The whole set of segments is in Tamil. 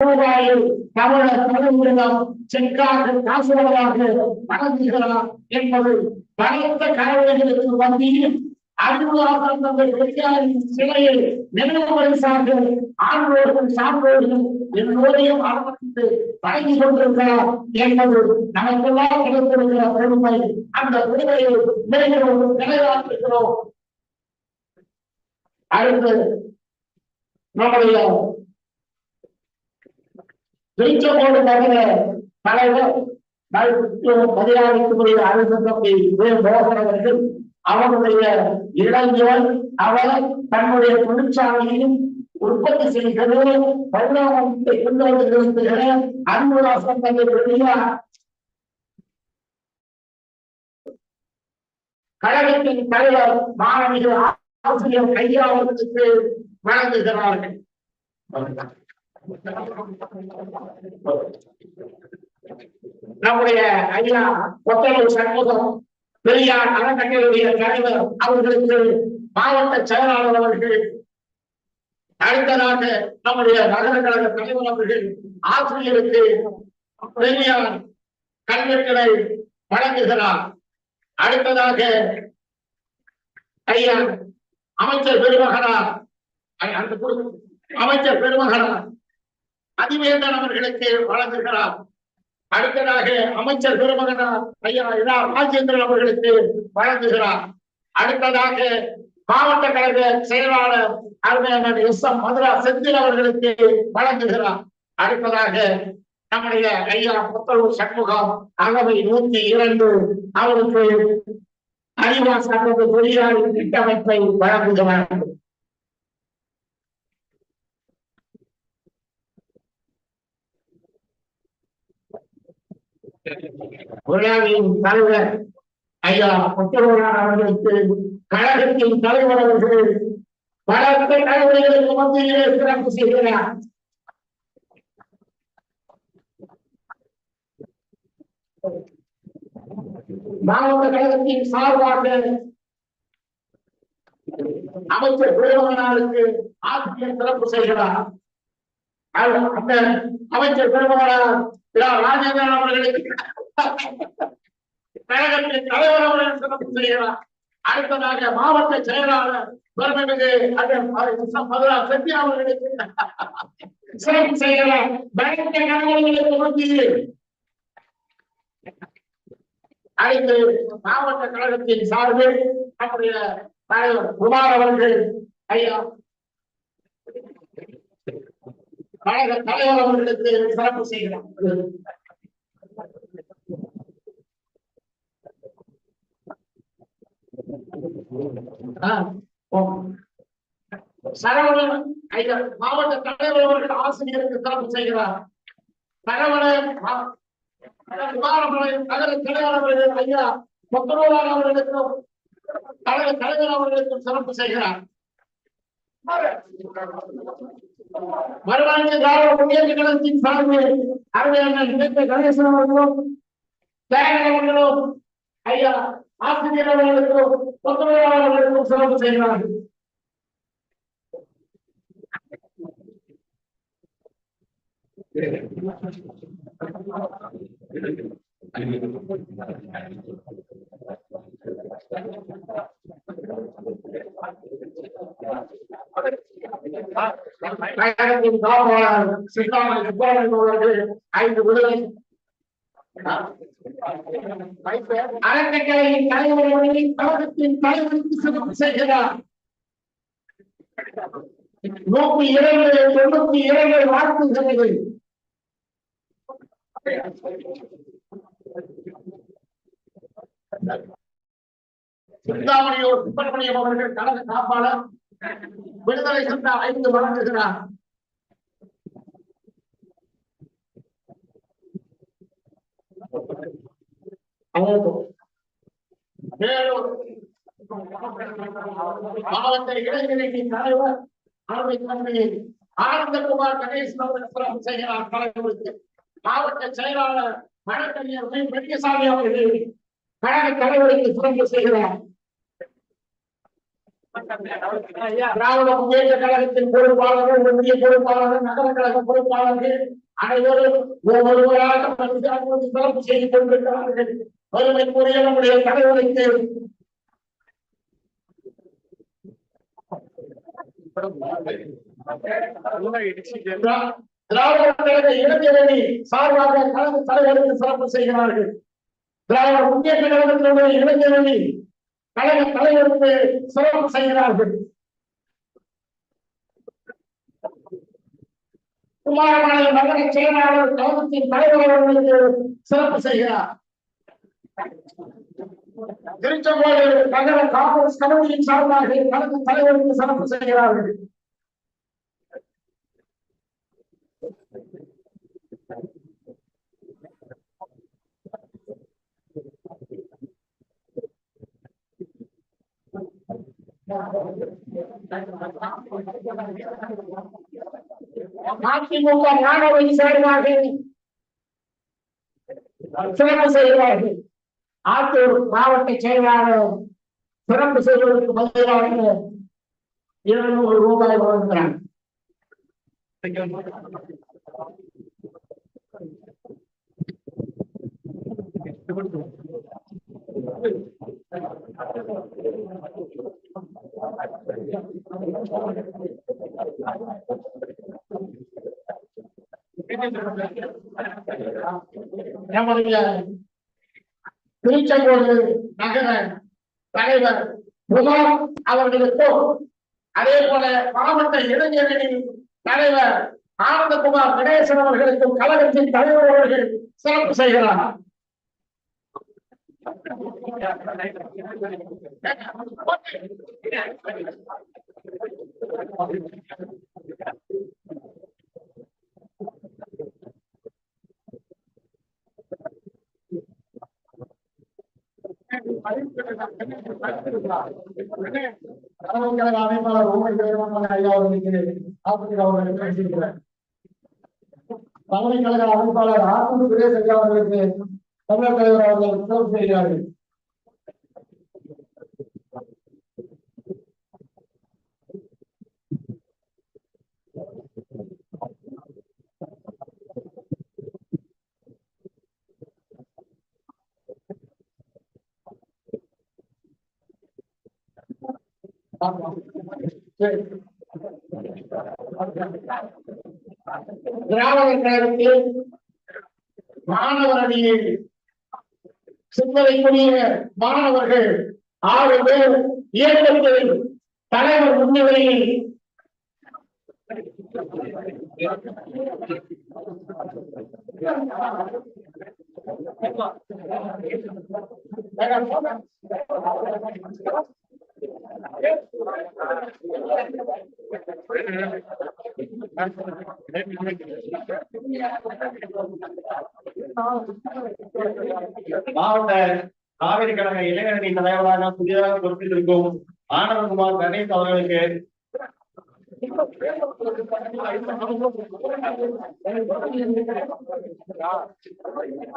ரூபாயில் தமிழர் தமிழகம் சென்றாக காசுகளாக வழங்குகிறார் என்பது பலத்த கலவைகளுக்கு மத்தியில் அறிவுலாக தங்கள் சிலையை நினைவு பரிசாக ஆண்டோர்கள் சான்றோர்கள் எல்லோரையும் அரவணைத்து வழங்கி கொண்டிருக்கிறார் என்பது நமக்கெல்லாம் கிடைத்திருக்கிற பெருமை. அந்த பெருமையை மிகவும் நிலையாற்றுகிறோம் அடுத்து நம்முடைய திருச்செங்கோடு நகர தலைவர் மரியாதைக்குரிய அரசத்தை மோகன் அவர்கள் அவருடைய இளைஞர் அவர் தன்னுடைய தொழிற்சாலையையும் உற்பத்தி செய்கிறது பரிணாமத்தை கொண்டு வந்து அன்புராசன் தந்தை பெரியார் கழகத்தின் தலைவர் மாணவிகள் ஆசிரியர் கையா வழங்குகிறார்கள். நம்முடைய ஐயா ஒத்தலூர் சண்முகம் பெரியார் அறக்கட்டளையுடைய தலைவர் அவர்களுக்கு மாவட்ட செயலாளர் அவர்கள் அடுத்ததாக நம்முடைய நகர கழக தலைவர் அவர்கள் ஆசிரியருக்கு பெரியார் கல்வெட்டுகளை வழங்குகிறார். அடுத்ததாக ஐயா அமைச்சர் பெருமகனார் அந்த அமைச்சர் பெருமகனார் அதிவேந்தன் அவர்களுக்கு வழங்குகிறார். அடுத்ததாக அமைச்சர் பெருமகனார் ஐயா இரா ராஜேந்திரன் அவர்களுக்கு வழங்குகிறார். அடுத்ததாக மாவட்ட கழக செயலாளர் அருமையான எஸ் எம் மதுரா செந்தில் அவர்களுக்கு வழங்குகிறார். அடுத்ததாக நம்முடைய ஐயா புத்தலூர் சண்முகம் அளவை நூத்தி இரண்டு அவருக்கு அறிவாஸ் அல்லது பொறியாளர் திட்டமைப்பை வழங்குகிறார்கள் விழாவின் தலைவர் ஐயா புத்தலூரான் அவர்களுக்கு கழகத்தின் தலைவர் அவர்கள் பலத்த தலைவர்களுக்கு மத்தியிலே சிறப்பு செய்கிறார் மாவட்ட கழகத்தின் சார்பாக அமைச்சர் பெருமகனாருக்கு ஆசிரியர் சிறப்பு செய்கிறார். அந்த அமைச்சர் பெருமகனான திரா ராஜேந்திரன் அவர்களுக்கு கழகத்தின் தலைவர் அவர்கள் சிறப்பு செய்கிறார் அடுத்ததாக மாவட்ட செயலாளர் பெருமைமிகு மதுரா செட்டி அவர்களுக்கு சிறப்பு செய்கிறார் பயந்த கழகங்களுக்கு மத்தியில் அடுத்து மாவட்ட கழகத்தின் சார்பில் நம்முடைய தலைவர் குமார் அவர்கள் ஐயா கழக தலைவர் அவர்களுக்கு சிறப்பு செய்கிறோம் சரவணன் ஐயா மாவட்ட தலைவர் அவர்கள் ஆசிரியருக்கு சிறப்பு செய்கிறார். சரவணன் மா- நகர தலைவர் அவர்கள் ஐயா கொத்தனூரார் அவர்களுக்கும் கழக தலைவர் அவர்களுக்கும் சிறப்பு செய்கிறார். வருவாங்க திராவிட முன்னேற்ற கழகத்தின் சார்பில் அருமையான நினைத்த கணேசன் அவர்களும் தேவன் அவர்களும் ஐயா ஆசிரியர் அவர்களுக்கும் முத்தரூரான் அவர்களுக்கும் சிறப்பு செய்கிறார்கள் கழகத்தின் காவலாளர் சித்தாமணி சுப்பிரமணியம் அவர்கள் ஐந்து விடுதலை அறக்கட்டளையின் தலைவர்களை கழகத்தின் தலைவருக்கு சிறப்பு செய்கிறார் நூத்தி இரண்டு தொண்ணூத்தி இரண்டு வாழ்த்துகிறது சிந்தாமணியோர் சுப்பிரமணியம் அவர்கள் கழக காப்பாளர். விடுதலை சந்தா ஐந்து வழங்குகிறார் மாவட்ட இளைஞரின் தலைவர் தம்பி ஆனந்தகுமார் கணேஷ் அவர்கள் செய்கிறார் தலைவருக்கு. மாவட்ட செயலாளர் வழக்கறிஞர் பெரியசாமி அவர்கள் கழக தலைவருக்கு சிறப்பு செய்கிறார். திராவிட முன்னேற்ற கழகத்தின் பொறுப்பாளர்கள் ஒன்றிய பொறுப்பாளர்கள் நகர கழக பொறுப்பாளர்கள் அனைவரும் ஒவ்வொருவராக சிறப்பு செய்து கொண்டிருக்கிறார்கள். வறுமைக்குரிய நம்முடைய தலைவருக்கு திராவிட கழக இளைஞரணி சார்பாக கழக தலைவருக்கு சிறப்பு செய்கிறார்கள். திராவிட முன்னேற்ற கழகத்தினுடைய இளைஞரணி கழக தலைவருக்கு சிறப்பு செய்கிறார்கள். குமாரபாளையம் நகர செயலாளர் கழகத்தின் தலைவர் அவர்களுக்கு சிறப்பு செய்கிறார். திருச்செங்கோடு நகர காங்கிரஸ் கமிட்டியின் சார்பாக கழக தலைவருக்கு சிறப்பு செய்கிறார்கள். आपकी मुँह का ध्यान है वही साइड मार देंगे स्वयं से ही आप तो बावर के चेहरे आ रहे हो स्वयं से जो बदल रहे हैं ये लोग रोग आए बहुत बड़ा Thank you. நம்முடைய திருச்செங்கோடு நகர தலைவர் புகார் அவர்களுக்கும் அதே போல மாவட்ட இளைஞர்களின் தலைவர் ஆனந்தகுமார் கணேசன் அவர்களுக்கும் கழகத்தின் தலைவர் அவர்கள் சிறப்பு செய்கிறார் கழக அமைப்பாளர் உண்மை தலைவர் ஐயா அவர்களுக்கு ஆசிரியர் அவர்களுக்கு பேசியிருக்கிறார் பல்கலைக்கழக அமைப்பாளர் ஆனந்த் சுரேஷ் அவர்களுக்கு தமிழர் தலைவர் அவர்கள் செய்கிறார்கள் திராவிடர் கழகத்தில் மாணவர் அணியில் சிந்தனைக்குரிய மாணவர்கள் ஆறு பேர் இயக்கத்தில் தலைவர் முன்னிலையில் Thank you. மாவட்ட காவிரி கழக இளைஞரணி தலைவராக புதிதாக பொறுப்பிட்டிருக்கும் ஆனந்தகுமார் கணேஷ் அவர்களுக்கு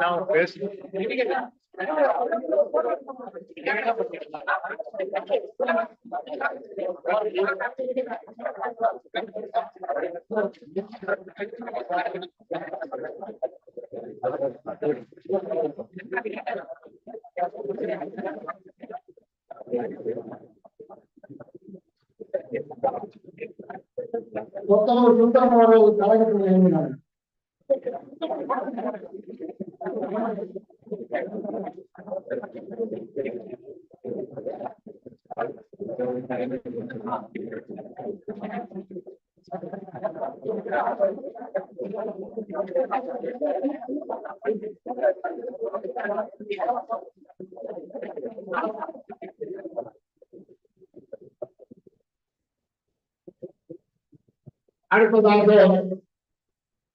Now, first. மொத்தம் சுந்தரம் அவர்கள் கழகத்தில் இயங்கினார் அடுத்ததாக